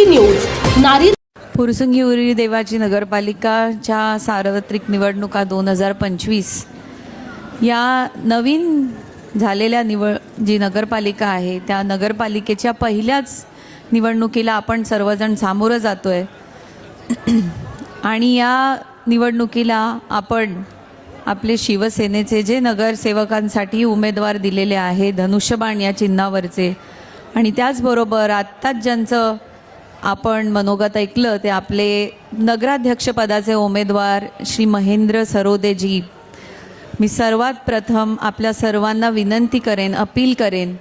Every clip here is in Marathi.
शक्ती न्यूज नारी फुरसुंगी उरी देवाची नगरपालिकाच्या सार्वत्रिक निवडणुका दोन हजार पंचवीस. या नवीन झालेल्या निवड जी नगरपालिका आहे त्या नगरपालिकेच्या पहिल्याच निवडणुकीला आपण सर्वजण सामोरं जातो आहे आणि या निवडणुकीला आपण आपले शिवसेनेचे जे नगरसेवकांसाठी उमेदवार दिलेले आहे धनुष्यबाण या चिन्हावरचे. आणि त्याचबरोबर आत्ताच ज्यांचं आपण मनोगत ऐकलं ते आपले नगराध्यक्षपदाचे उमेदवार श्री महेंद्र सरोदेजी. मी सर्वात प्रथम आपल्या सर्वांना विनंती करेन अपील करेन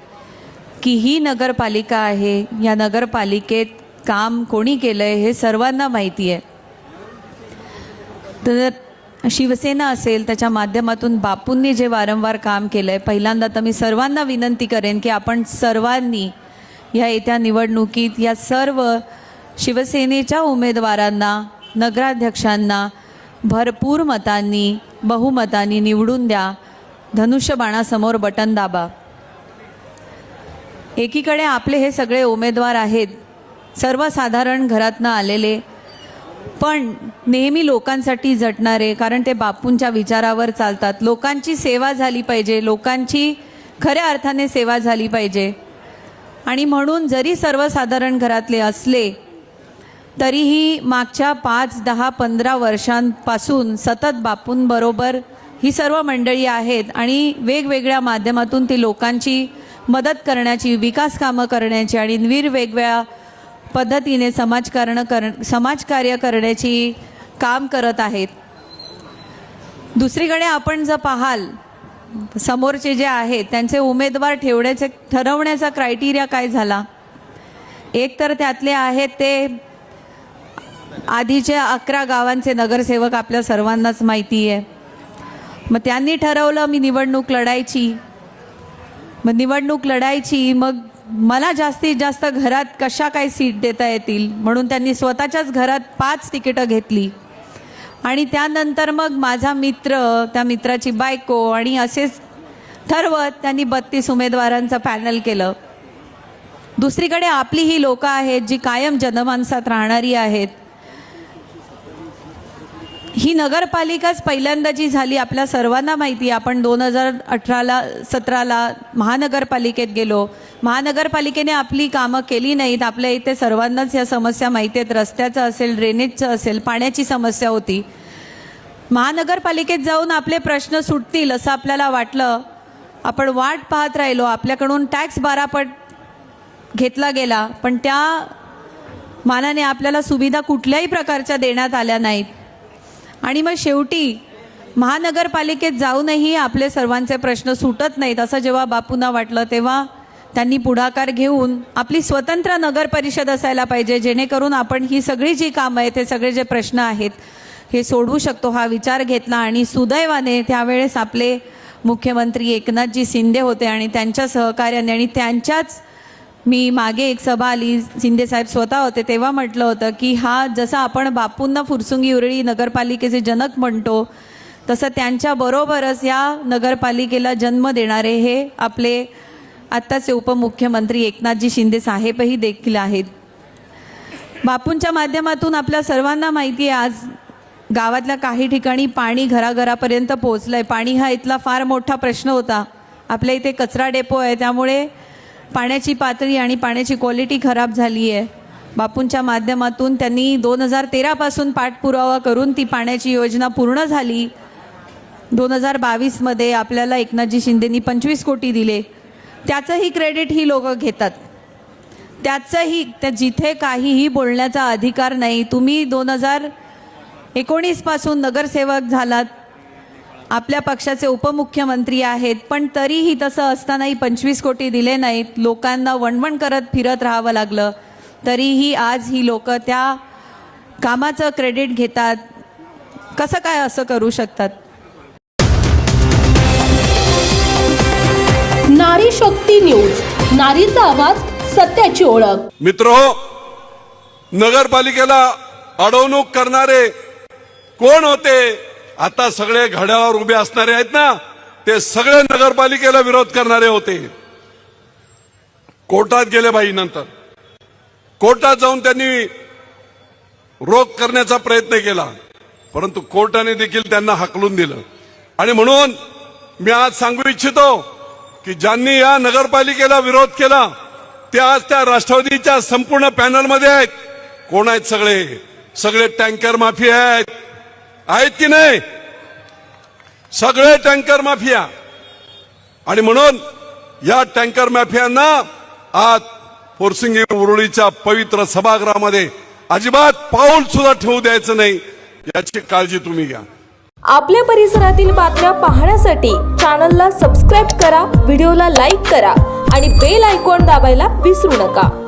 की ही नगरपालिका आहे या नगरपालिकेत काम कोणी केलं आहे हे सर्वांना माहिती आहे. तर शिवसेना असेल त्याच्या माध्यमातून बापूंनी जे वारंवार काम केलं आहे पहिल्यांदा तर मी सर्वांना विनंती करेन की आपण सर्वांनी ह्या येत्या निवडणुकीत या सर्व शिवसेनेच्या उमेदवारांना नगराध्यक्षांना भरपूर मतांनी बहुमतांनी निवडून द्या. धनुष्यबाणासमोर बटन दाबा. एकीकडे आपले हे सगळे उमेदवार आहेत सर्वसाधारण घरातनं आलेले पण नेहमी लोकांसाठी झटणारे कारण ते बापूंच्या विचारावर चालतात. लोकांची सेवा झाली पाहिजे लोकांची खऱ्या अर्थाने सेवा झाली पाहिजे. आणि म्हणून जरी सर्वसाधारण घरातले असले तरीही मागच्या पाच दहा पंधरा वर्षांपासून सतत बापूंबरोबर ही सर्व मंडळी आहेत आणि वेगवेगळ्या माध्यमातून ती लोकांची मदत करण्याची विकास कामं करण्याची आणि वेगवेगळ्या पद्धतीने समाजकारण कर समाजकार्य करण्याची काम करत आहेत. दुसरीकडे आपण जर पाहाल समोरचे जे आहेत त्यांचे उमेदवार ठेवण्याचे ठरवण्याचा क्रायटेरिया काय झाला? एक तर त्यातले आहेत ते आधीच्या अकरा गावांचे नगरसेवक आपल्या सर्वांनाच माहिती आहे मग त्यांनी ठरवलं मी निवडणूक लढायची. मग निवडणूक लढायची मग मला जास्तीत जास्त घरात कशा काय सीट देता येतील? म्हणून त्यांनी स्वतःच्याच घरात पाच तिकीटं घेतली. आणि त्यानंतर मग माझा मित्र त्या मित्राची बायको आणि असेच ठरवत त्यांनी बत्तीस उमेदवारांचं पॅनल केलं. दुसरीकडे आपली ही लोकं आहेत जी कायम जनमानसात राहणारी आहेत. ही नगरपालिकाच पहिल्यांदा जी झाली आपल्या सर्वांना माहिती आपण दोन हजार अठराला सतराला महानगरपालिकेत गेलो. महानगरपालिकेने आपली कामं केली नाहीत. आपल्या इथे सर्वांनाच या समस्या माहिती आहेत. रस्त्याचं असेल ड्रेनेजचं असेल पाण्याची समस्या होती. महानगरपालिकेत जाऊन आपले प्रश्न सुटतील असं आपल्याला वाटलं. आपण वाट पाहत राहिलो. आपल्याकडून टॅक्स बारापट घेतला गेला. पण त्या मानाने आपल्याला सुविधा कुठल्याही प्रकारच्या देण्यात आल्या नाहीत. आणि मग शेवटी महानगरपालिकेत जाऊनही आपले सर्वांचे प्रश्न सुटत नाहीत. असं जेव्हा बापूंना वाटलं तेव्हा त्यांनी पुढाकार घेऊन आपली स्वतंत्र नगर परिषद असायला पाहिजे जेणेकरून आपण ही सगळी जी कामं आहेत हे सगळे जे प्रश्न आहेत हे सोडवू शकतो हा विचार घेतला. आणि सुदैवाने त्यावेळेस आपले मुख्यमंत्री एकनाथजी शिंदे होते आणि त्यांच्या सहकार्याने आणि त्यांच्याच मी मागे एक सभा आली शिंदे साहेब स्वतः होते तेव्हा म्हटलं होतं की हा जसा आपण बापूंना फुरसुंगी उरळी नगरपालिकेचे जनक म्हणतो तसं त्यांच्याबरोबरच या नगरपालिकेला जन्म देणारे हे आपले आत्ताचे उपमुख्यमंत्री एकनाथजी शिंदे साहेबही देखील आहेत. बापूंच्या माध्यमातून आपल्या सर्वांना माहिती आहे आज गावातल्या काही ठिकाणी पाणी घराघरापर्यंत पोहोचलं आहे पाणी हा इथला फार मोठा प्रश्न होता. आपल्या इथे कचरा डेपो आहे त्यामुळे पाण्याची पातळी आणि पाण्याची क्वालिटी खराब झाली आहे बापूंच्या माध्यमातून त्यांनी दोन हजार तेरापासून पाठपुरावा करून ती पाण्याची योजना पूर्ण झाली. दोन हजार बावीसमध्ये आपल्याला एकनाथजी शिंदेनी पंचवीस कोटी दिले. त्याचंही क्रेडिट ही लोक घेतात. त्याचंही त्या जिथे काहीही बोलण्याचा अधिकार नाही तुम्ही दोन हजार एकोणीसपासून नगरसेवक झालात आपल्या पक्षाचे उपमुख्यमंत्री आहेत पण तरीही तसं असतानाही पंचवीस कोटी दिले नाहीत. लोकांना वणवण करत फिरत राहावं लागलं. तरीही आज ही लोक त्या कामाचं क्रेडिट घेतात. कसं काय असं करू शकतात? नारी शक्ती न्यूज. नारीचा आवाज सत्याची ओळख. मित्र नगरपालिकेला अडवणूक करणारे कोण होते? आता सगळे घड्यावर उभे असणारे आहेत ना ते सगळे नगरपालिकेला विरोध करणारे होते. कोर्टात गेले बाई नंतर. कोर्टात जाऊन त्यांनी रोख करण्याचा प्रयत्न केला परंतु कोर्टाने देखील त्यांना हकलून दिलं. आणि म्हणून मी आज सांगू इच्छितो की ज्यांनी या नगरपालिकेला विरोध केला ते आज त्या राष्ट्रवादीच्या संपूर्ण पॅनलमध्ये आहेत. कोण आहेत सगळे? सगळे टँकर माफी आहेत आहेत की नाही? सगळे टँकर माफिया. आणि म्हणून या टँकर माफियांना आज फोरसिंगी उरुळीच्या पवित्र सभागृहामध्ये अजिबात पाऊल सुद्धा ठेवू द्यायचं नाही याची काळजी तुम्ही घ्या. आपल्या परिसरातील बातम्या पाहण्यासाठी चॅनलला सबस्क्राईब करा व्हिडिओला लाईक करा आणि बेल आयकॉन दाबायला विसरू नका.